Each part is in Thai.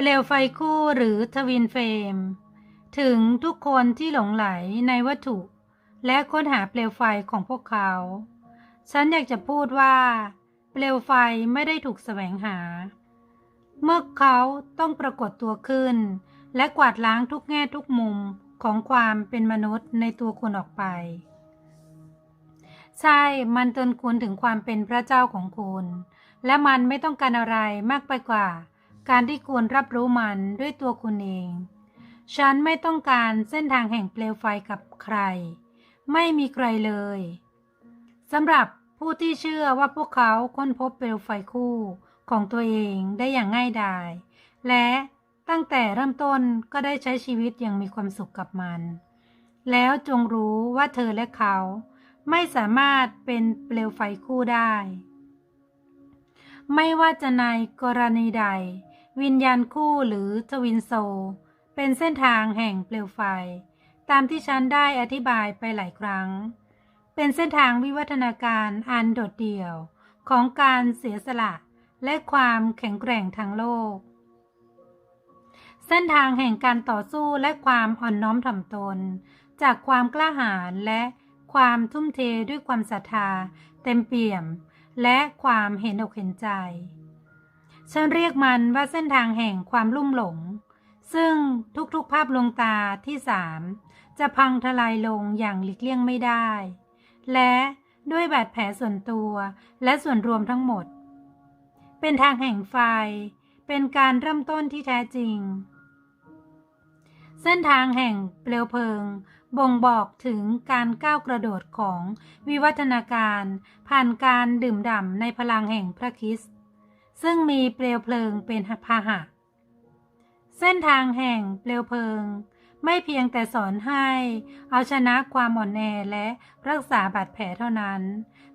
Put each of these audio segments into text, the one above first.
เปลวไฟคู่หรือทวินเฟรม ถึงทุกคนที่หลงไหลในวัตถุ และค้นหาเปลวไฟของพวกเขา ฉันอยากจะพูดว่า เปลวไฟไม่ได้ถูกแสวงหา เมื่อเขาต้องปรากฏตัวขึ้น และกวาดล้างทุกแง่ทุกมุมของความเป็นมนุษย์ในตัวคุณออกไป ใช่ มันเตือนคุณถึงความเป็นพระเจ้าของคุณ และมันไม่ต้องการอะไรมากไปกว่า การที่คุณรับรู้มันด้วยตัวคุณเอง ฉันไม่ต้องการเส้นทางแห่งเปลวไฟกับใคร ไม่มีใครเลยสำหรับผู้ที่เชื่อว่าพวกเขาค้นพบเปลวไฟคู่ของตัวเองได้อย่างง่ายดาย และตั้งแต่เริ่มต้นก็ได้ใช้ชีวิตอย่างมีความสุขกับมัน แล้วจงรู้ว่าเธอและเขาไม่สามารถเป็นเปลวไฟคู่ได้ ไม่ว่าจะในกรณีใด วิญญาณคู่หรือทวินโซ เป็นเส้นทางแห่งเปลวไฟ ตามที่ฉันได้อธิบายไปหลายครั้ง เป็นเส้นทางวิวัฒนาการอันโดดเดี่ยวของการเสียสละและความแข็งแกร่งทางโลก เส้นทางแห่งการต่อสู้และความอ่อนน้อมถ่อมตน จากความกล้าหาญและความทุ่มเทด้วยความศรัทธา เต็มเปี่ยม และความเห็นอกเห็นใจ ฉันเรียกมันว่าเส้นทางแห่งความลุ่มหลง ซึ่งทุกๆภาพลวงตาที่สามจะพังทลายลงอย่างหลีกเลี่ยงไม่ได้ และด้วยบาดแผลส่วนตัวและส่วนรวมทั้งหมด เป็นทางแห่งไฟ เป็นการเริ่มต้นที่แท้จริง เส้นทางแห่งเปลวเพลิง บ่งบอกถึงการก้าวกระโดดของวิวัฒนาการ ผ่านการดื่มด่ำในพลังแห่งพระคริสต์ ซึ่งมีเปลวเพลิงเป็นพาหะ เส้นทางแห่งเปลวเพลิง ไม่เพียงแต่สอนให้ เอาชนะความอ่อนแอและรักษาบาดแผลเท่านั้น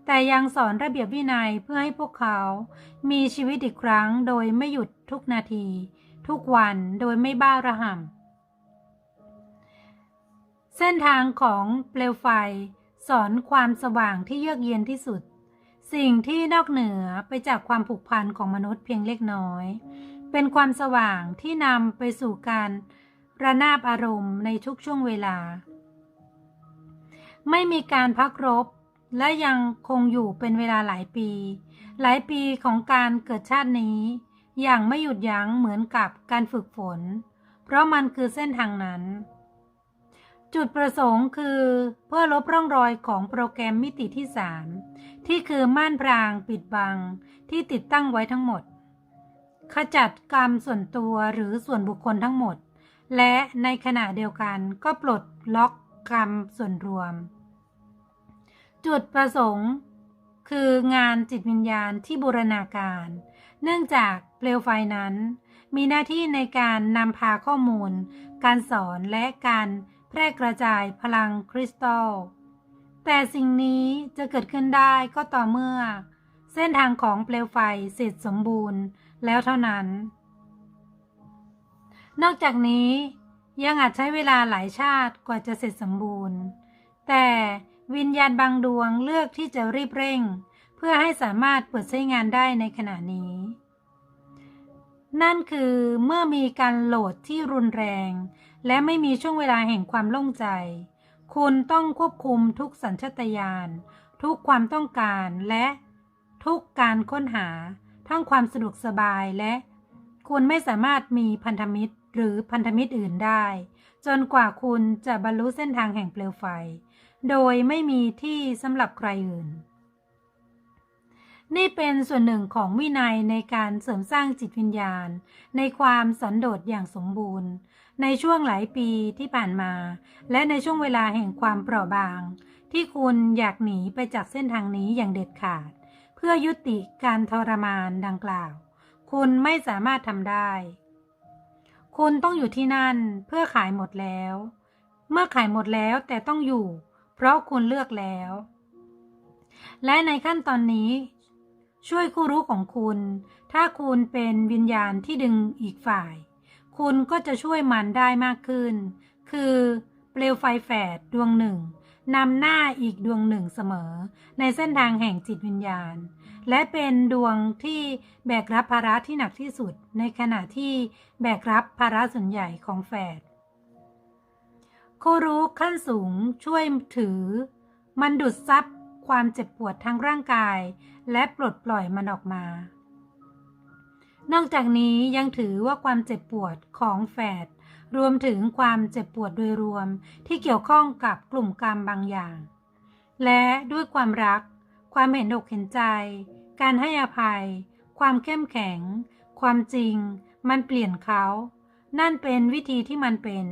แต่ยังสอนระเบียบวินัยเพื่อให้พวกเขา มีชีวิตอีกครั้งโดยไม่หยุดทุกนาที ทุกวันโดยไม่บ้าระห่ำเส้นทางของเปลวไฟสอนความสว่างที่เยือกเย็นที่สุด สิ่งที่นอกเหนือไปจากความผูกพันของมนุษย์เพียงเล็กน้อย เป็นความสว่างที่นำไปสู่การระนาบอารมณ์ในทุกช่วงเวลา ไม่มีการพักรบและยังคงอยู่เป็นเวลาหลายปี หลายปีของการเกิดชาตินี้ อย่างไม่หยุดยั้งเหมือนกับการฝึกฝน เพราะมันคือเส้นทางนั้น จุดประสงค์คือเพื่อลบร่องรอยของโปรแกรมมิติที่ 3 ที่คือม่านพรางปิดบัง ที่ติดตั้งไว้ทั้งหมด ขจัดกรรมส่วนตัวหรือส่วนบุคคลทั้งหมด และในขณะเดียวกันก็ปลดล็อกกรรมส่วนรวม จุดประสงค์ คืองานจิตวิญญาณที่บูรณาการ เนื่องจากเปลวไฟนั้น มีหน้าที่ในการนำพาข้อมูล การสอนและการ แพร่กระจายพลังคริสตัล แต่สิ่งนี้จะเกิดขึ้นได้ก็ต่อเมื่อ เส้นทางของเปลวไฟเสร็จสมบูรณ์แล้วเท่านั้น นอกจากนี้ยังอาจใช้เวลาหลายชาติกว่าจะเสร็จสมบูรณ์ แต่วิญญาณบางดวงเลือกที่จะรีบเร่ง เพื่อให้สามารถเปิดใช้งานได้ในขณะนี้ นั่นคือเมื่อมีการโหลดที่รุนแรง และไม่มีช่วงเวลาแห่งความโล่งใจ คุณต้องควบคุมทุกสัญชาตญาณทุกความต้องการและทุกการค้นหา ทั้งความสะดวกสบายและ คุณไม่สามารถมีพันธมิตรหรือพันธมิตรอื่นได้ จนกว่าคุณจะบรรลุเส้นทางแห่งเปลวไฟ โดยไม่มีที่สำหรับใครอื่น นี่เป็นส่วนหนึ่งของวินัยในการเสริมสร้างจิตวิญญาณ ในความสันโดษอย่างสมบูรณ์ ในช่วงหลายปีที่ผ่านมา และในช่วงเวลาแห่งความเปราะบาง ที่คุณอยากหนีไปจากเส้นทางนี้อย่างเด็ดขาด เพื่อยุติการทรมานดังกล่าว คุณไม่สามารถทำได้ คุณต้องอยู่ที่นั่นเพื่อขายหมดแล้ว เมื่อขายหมดแล้วแต่ต้องอยู่ เพราะคุณเลือกแล้ว และในขั้นตอนนี้ ช่วยคู่รู้ของคุณ ถ้าคุณเป็นวิญญาณที่ดึงอีกฝ่าย คุณก็จะช่วยมันได้มากขึ้น คือเปลวไฟแฝดดวงหนึ่งนำหน้าอีกดวงหนึ่งเสมอ ในเส้นทางแห่งจิตวิญญาณ และเป็นดวงที่แบกรับภาระที่หนักที่สุด ในขณะที่แบกรับภาระส่วนใหญ่ของแฝดครูรู้ขั้นสูงช่วยถือ มันดูดซับ ความเจ็บปวดทางร่างกาย และปลดปล่อยมันออกมา นอกจากนี้ยังถือว่าความเจ็บปวดของแฝดรวมถึงความเจ็บปวดโดยรวมที่เกี่ยวข้องกับกลุ่มกรรมบางอย่าง และด้วยความรัก ความเห็นอกเห็นใจ การให้อภัย ความเข้มแข็ง ความจริง มันเปลี่ยนเขา นั่นเป็นวิธีที่มันเป็น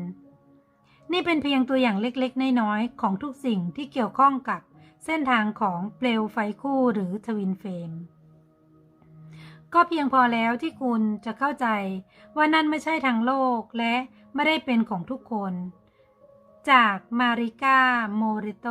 นี่เป็นเพียงตัวอย่างเล็กๆ น้อยๆของทุกสิ่งที่เกี่ยวข้องกับ เส้นทางของเปลวไฟคู่หรือทวินเฟรมก็เพียงพอแล้วที่คุณจะเข้าใจว่านั่นไม่ใช่ทางโลกและไม่ได้เป็นของทุกคน จากมาริกาโมริโต